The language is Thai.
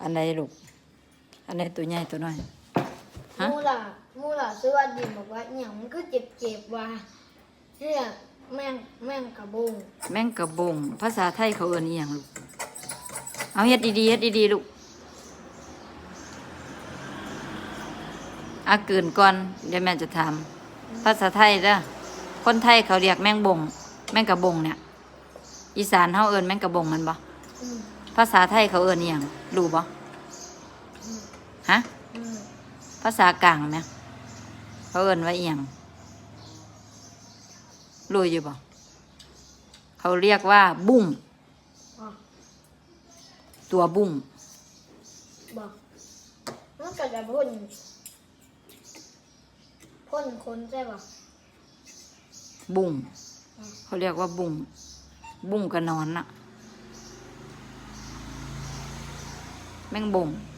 อันไหนลูก อันไหนตัวใหญ่ตัวน้อยฮะมูล่ะมูล่ะสวัสดีบอกว่าอหย่างมันก็เจ็บเจ็บๆว่าเนี่ยแม่งแม่งกระบง แมงกระบง ภาษาไทยเขาเอิ้นอีหยังลูก เอาเฮ็ดดีๆเฮ็ดดีๆลูกอาเกินก่อนเดี๋ยวแม่จะถามภาษาไทยเด้อคนไทยเขาเรียกแมงบง แมงกระบงเนี่ย อีสานเฮาเอิ้นแมงกระบงมันบ่อืม ภาษาไทยเขาเอิ้นอีหยังรู้บ่อืมฮะอืมภาษากลางไหมเขาเอิ้นว่าอีหยังรู้อยู่บ่เขาเรียกว่าบุ้งบอกตัวบุ้งบอกมันก็จะพ่นพ่นคนใช่ป่ะบุ้งอืมเขาเรียกว่าบุ้งบุ้งกับนอนน่ะ แมงบงอ